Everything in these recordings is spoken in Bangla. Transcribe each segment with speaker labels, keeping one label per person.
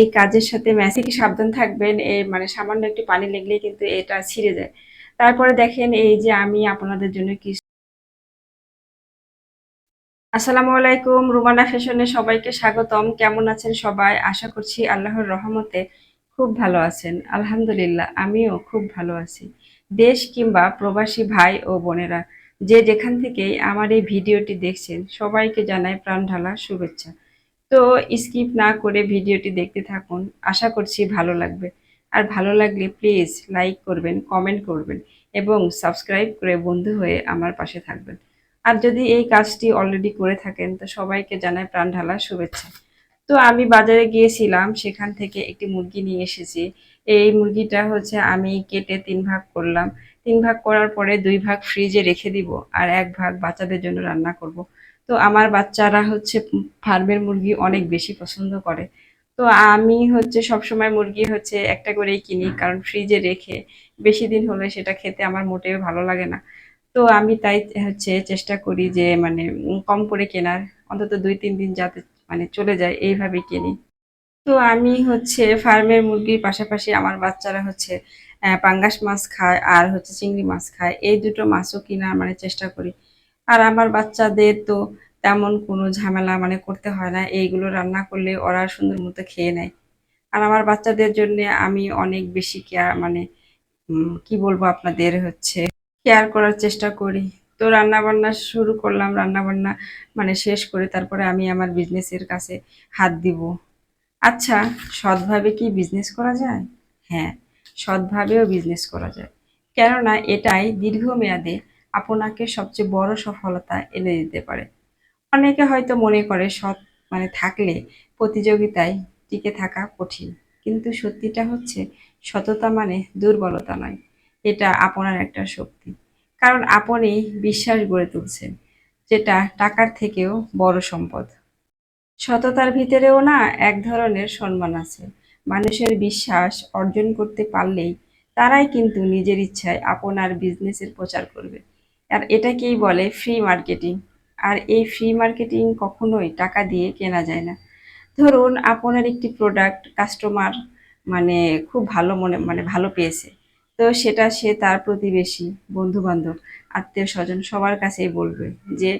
Speaker 1: এই কাজের সাথে ম্যাসি কি সাবধান থাকবেন এই মানে সামান্য একটু পানি লেগলেই কিন্তু এটা ছিঁড়ে যায়। তারপরে দেখেন এই যে আমি আপনাদের জন্য কি আসসালামু আলাইকুম, রুমানা ফ্যাশনে সবাইকে স্বাগতম। কেমন আছেন সবাই? আশা করছি আল্লাহর রহমতে খুব ভালো আছেন। আলহামদুলিল্লাহ, আমিও খুব ভালো আছি। দেশ কিংবা প্রবাসী ভাই ও বোনেরা, যে যেখান থেকেই আমার এই ভিডিওটি দেখছেন, সবাইকে জানাই প্রাণ ঢালা শুভেচ্ছা। তো স্কিপ না করে ভিডিওটি দেখতে থাকুন। আশা করছি ভালো লাগবে। আর ভালো লাগলে প্লিজ লাইক করবেন কমেন্ট করবেন এবং সাবস্ক্রাইব করে বন্ধু হয়ে আমার পাশে থাকবেন। আর যদি এই কাজটি অলরেডি করে থাকেন, তো সবাইকে জানাই প্রাণ ঢালা শুভেচ্ছা। তো আমি বাজারে গিয়েছিলাম, সেখান থেকে একটি মুরগি নিয়ে এসেছি। এই মুরগিটা হচ্ছে আমি কেটে তিন ভাগ করলাম। তিন ভাগ করার পরে দুই ভাগ ফ্রিজে রেখে দিব আর এক ভাগ বাচ্চাদের জন্য রান্না করব। তো আমার বাচ্চারা হচ্ছে ফার্মের মুরগি অনেক বেশি পছন্দ করে। তো আমি হচ্ছে সবসময় মুরগি হচ্ছে একটা করেই কিনি, কারণ ফ্রিজে রেখে বেশি দিন হলে সেটা খেতে আমার মোটেও ভালো লাগে না। তো আমি তাই হচ্ছে চেষ্টা করি যে মানে কম করে কেনার, অন্তত দুই তিন দিন যাতে মানে চলে যায়, এইভাবে কিনি। তো আমি হচ্ছে ফার্মের মুরগির পাশাপাশি আমার বাচ্চারা হচ্ছে পাঙ্গাস মাছ খায় আর হচ্ছে চিংড়ি মাছ খায়, এই দুটো মাছও কেনার মানে চেষ্টা করি। আর আমার বাচ্চাদের তো তেমন কোনো ঝামেলা মানে করতে হয় না। এইগুলো রান্না করলে ওরা সুন্দর মতো খেয়ে নেয়। আর আমার বাচ্চাদের জন্য আমি অনেক বেশি কেয়ার মানে কি বলব আপনাদের হচ্ছে কেয়ার করার চেষ্টা করি। তো রান্না বান্না শুরু করলাম রান্না বান্না মানে শেষ করে তারপরে আমি আমার বিজনেসের কাছে হাত দিব। আচ্ছা সৎভাবে কি বিজনেস করা যায়? হ্যাঁ সৎভাবেও বিজনেস করা যায়। কেননা এটাই দীর্ঘমেয়াদে আপনাকে সবচেয়ে বড় সফলতা এনে দিতে পারে। অনেকে হয়তো মনে করে সৎ মানে থাকলে প্রতিযোগিতায় টিকে থাকা কঠিন। কিন্তু সত্যিটা হচ্ছে সততা মানে দুর্বলতা নয়। এটা আপনার একটা শক্তি। কারণ আপনি বিশ্বাস গড়ে তুলছেন, যেটা টাকার থেকেও বড় সম্পদ। সততার ভিতরেও না এক ধরনের সম্মান আছে। মানুষের বিশ্বাস অর্জন করতে পারলেই তারাই কিন্তু নিজের ইচ্ছায় আপনার বিজনেসের প্রচার করবে। আর এটাকেই বলে ফ্রি মার্কেটিং আর এই ফ্রি মার্কেটিং কখনোই টাকা দিয়ে কেনা যায় না। ধরুন আপনার একটি প্রোডাক্ট কাস্টমার মানে খুব ভালো মনে মানে ভালো পেয়েছে। তো সেটা সে তার প্রতিবেশী বন্ধু বান্ধব আত্মীয় স্বজন সবার কাছেই বলবে যে,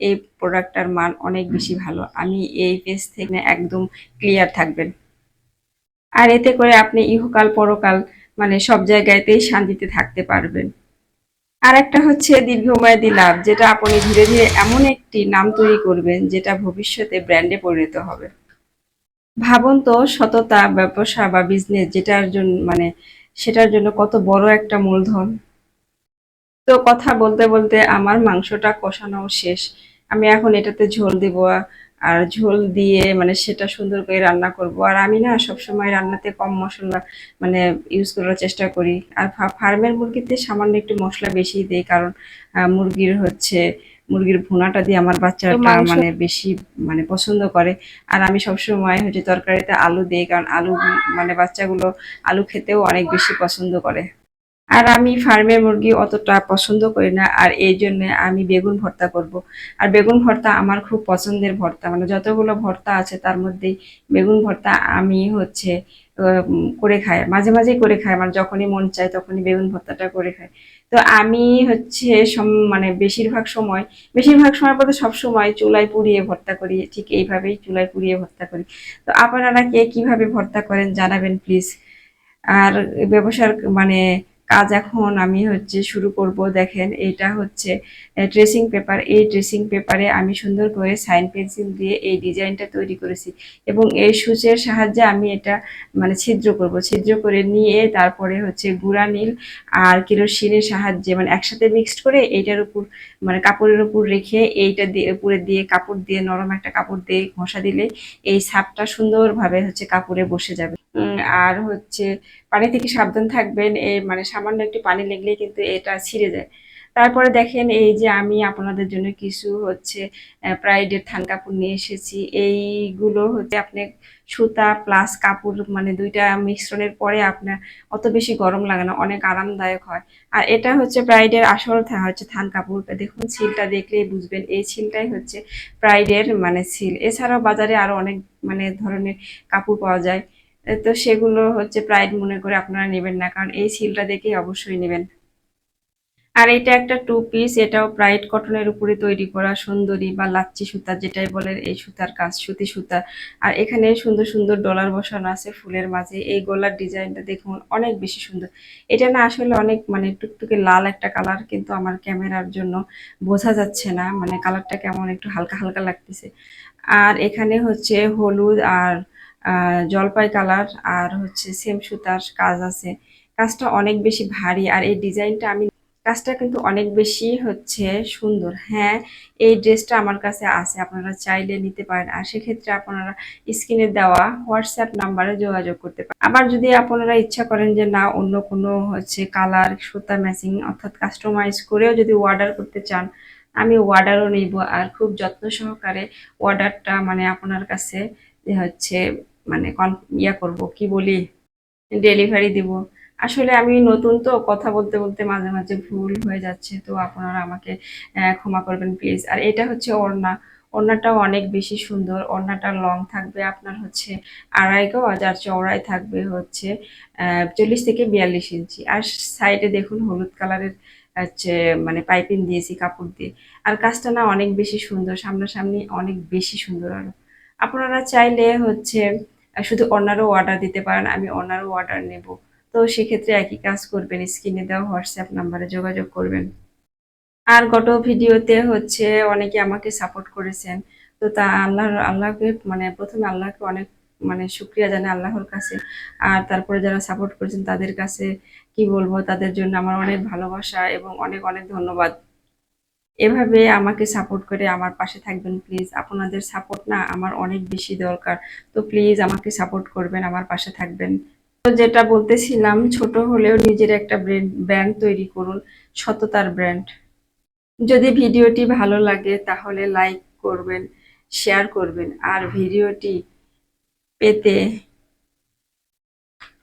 Speaker 1: এই প্রোডাক্টটার মান অনেক বেশি ভালো। আমি এই পেজ থেকে একদম ক্লিয়ার থাকবেন। আর এতে করে আপনি ইহকাল পরকাল মানে সব জায়গাতেই শান্তিতে থাকতে পারবেন। আর একটা হচ্ছে দীর্ঘমেয়াদী লাভ, যেটা আপনি ধীরে ধীরে এমন একটি নাম তৈরি করবেন যেটা ভবিষ্যতে ব্র্যান্ডে পরিণত হবে। ভাবুন তো সততা, ব্যবসা বা বিজনেস যেটার জন্য মানে সেটার জন্য কত বড় একটা মূলধন। তো কথা বলতে বলতে আমার মাংসটা কষানো শেষ। আমি এখন এটাতে ঝোল দিব আর ঝোল দিয়ে মানে সেটা সুন্দর করে রান্না করব। আর আমি না সবসময় রান্নাতে কম মশলা মানে ইউজ করার চেষ্টা করি। আর ফার্মের মুরগিতে সামান্য একটু মশলা বেশি দিই কারণ মুরগির হচ্ছে মুরগির ভুনাটা দিয়ে আমার বাচ্চাটা মানে বেশি মানে পছন্দ করে। আর আমি সবসময় হচ্ছে তরকারিতে আলু দিই কারণ আলু মানে বাচ্চাগুলো আলু খেতেও অনেক বেশি পছন্দ করে। আর আমি ফার্মের মুরগি অতটা পছন্দ করি না, আর এই জন্য আমি বেগুন ভর্তা করব। আর বেগুন ভর্তা আমার খুব পছন্দের ভর্তা মানে যতগুলো ভর্তা আছে তার মধ্যেই বেগুন ভর্তা আমি হচ্ছে করে খাই, মাঝে মাঝেই করে খাই আমার যখনই মন চায় তখনই বেগুন ভর্তাটা করে খাই। তো আমি হচ্ছে মানে বেশিরভাগ সময় বেশিরভাগ সময় বলতে সব সময় চুলায় পুড়িয়ে ভর্তা করি, ঠিক এইভাবেই চুলায় পুড়িয়ে ভর্তা করি। তো আপনারা কে কীভাবে ভর্তা করেন জানাবেন প্লিজ। আর ব্যবসার মানে কাজ এখন আমি হচ্ছে শুরু করব। দেখেন, এটা হচ্ছে ট্রেসিং পেপার এই ট্রেসিং পেপারে আমি সুন্দর করে সাইন পেন্সিল দিয়ে এই ডিজাইনটা তৈরি করেছি এবং এই সূচের সাহায্যে আমি এটা মানে ছিদ্র করব। ছিদ্র করে নিয়ে তারপরে হচ্ছে গুঁড়া নীল আর কেরোসিনের সাহায্যে মানে একসাথে মিক্সড করে এইটার উপর মানে কাপড়ের উপর রেখে এইটা দিয়ে, উপরে দিয়ে কাপড় দিয়ে, নরম একটা কাপড় দিয়ে ঘষা দিলে এই সাপটা সুন্দরভাবে হচ্ছে কাপড়ে বসে যাবে। আর হচ্ছে পানি থেকে সাবধান থাকবেন এই মানে সামান্য একটু পানি লেগলেই কিন্তু এটা ছিঁড়ে যায়। তারপরে দেখেন এই যে আমি আপনাদের জন্য কিছু হচ্ছে প্রাইডের থান কাপড় নিয়ে এসেছি। এইগুলো হচ্ছে আপনি সুতা প্লাস কাপড় মানে দুইটা মিশ্রণের পরে আপনার অত বেশি গরম লাগে না অনেক আরামদায়ক হয়। আর এটা হচ্ছে প্রাইডের আসল থা- হচ্ছে থান কাপড়। দেখুন ছিলটা দেখলেই বুঝবেন এই ছিলটাই হচ্ছে প্রাইডের মানে ছিল। এছাড়াও বাজারে আরও অনেক মানে ধরনের কাপড় পাওয়া যায়। তো সেগুলো হচ্ছে প্রাইড মনে করে আপনারা নেবেন না, কারণ এই সিলটা দেখেই অবশ্যই নেবেন। আর এটা একটা টু পিস এটাও প্রাইড কটনের উপরে তৈরি করা সুন্দরী বা লাচ্ছি সুতা, যেটাই বলেন, এই সুতার কাজ, সুতি সুতা। আর এখানে সুন্দর সুন্দর ডলার বসানো আছে ফুলের মাঝে, এই গলার ডিজাইনটা দেখুন, অনেক বেশি সুন্দর। এটা না আসলে অনেক মানে টুকটুকে লাল একটা কালার কিন্তু আমার ক্যামেরার জন্য বোঝা যাচ্ছে না মানে কালারটা কেমন, একটু হালকা হালকা লাগতেছে। আর এখানে হচ্ছে হলুদ আর জলপাই কালার আর হচ্ছে সেম সুতার কাজ আছে। কাজটা অনেক বেশি ভারী আর এই ডিজাইনটা আমি কাজটা কিন্তু অনেক বেশি হচ্ছে সুন্দর। হ্যাঁ এই ড্রেসটা আমার কাছে আছে, আপনারা চাইলে নিতে পারেন। আর সেক্ষেত্রে আপনারা স্ক্রিনে দেওয়া হোয়াটসঅ্যাপ নাম্বারে যোগাযোগ করতে পারেন। আবার যদি আপনারা ইচ্ছা করেন যে না, অন্য কোনো হচ্ছে কালার, সুতা ম্যাচিং অর্থাৎ কাস্টমাইজ করেও যদি অর্ডার করতে চান, আমি অর্ডারও নিব। আর খুব যত্ন সহকারে অর্ডারটা মানে আপনার কাছে হচ্ছে মানে কন, ইয়া করব, কি বলি? ডেলিভারি দিব। আসলে আমি নতুন তো, কথা বলতে বলতে মাঝে মাঝে ভুল হয়ে যাচ্ছে, তো আপনারা আমাকে ক্ষমা করবেন প্লিজ আর এটা হচ্ছে ওড়না। ওড়নাটাও অনেক বেশি সুন্দর, ওড়নাটা লং থাকবে আপনার হচ্ছে আড়াই গজ আর চওড়াই থাকবে হচ্ছে চল্লিশ থেকে বিয়াল্লিশ ইঞ্চি। আর সাইডে দেখুন হলুদ কালারের হচ্ছে মানে পাইপিং দিয়েছি কাপড় দিয়ে। আর কাজটা না অনেক বেশি সুন্দর, সামনাসামনি অনেক বেশি সুন্দর আরও। আপনারা চাইলে হচ্ছে শুধু অন্যারও অর্ডার দিতে পারেন, আমি অন্যারও অর্ডার নেব। তো সেক্ষেত্রে একই কাজ করবেন স্ক্রিনে দেওয়া হোয়াটসঅ্যাপ নাম্বারে যোগাযোগ করবেন। আর গত ভিডিওতে হচ্ছে অনেকে আমাকে সাপোর্ট করেছেন। তো তা আল্লাহর, আল্লাহকে মানে প্রথমে আল্লাহকে অনেক মানে শুক্রিয়া জানাই আল্লাহর কাছে। আর তারপরে যারা সাপোর্ট করেছেন তাদের কাছে কি বলব, তাদের জন্য আমার অনেক ভালোবাসা এবং অনেক অনেক ধন্যবাদ। এভাবে আমাকে সাপোর্ট করে আমার পাশে থাকবেন প্লিজ আপনাদের সাপোর্ট না আমার অনেক বেশি দরকার। তো প্লিজ আমাকে সাপোর্ট করবেন, আমার পাশে থাকবেন। তো যেটা বলতেছিলাম, ছোট হলেও নিজের একটা ব্র্যান্ড তৈরি করুন, সততার ব্র্যান্ড যদি ভিডিওটি ভালো লাগে তাহলে লাইক করবেন শেয়ার করবেন। আর ভিডিওটি পেতে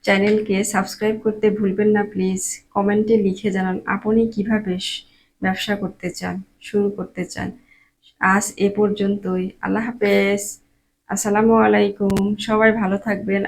Speaker 1: চ্যানেলকে সাবস্ক্রাইব করতে ভুলবেন না প্লিজ কমেন্টে লিখে জানান, আপনি কীভাবে ব্যবসা করতে চান, শুরু করতে চান। আজ এ পর্যন্তই। আল্লাহ হাফেজ। আসসালামু আলাইকুম। সবাই ভালো থাকবেন।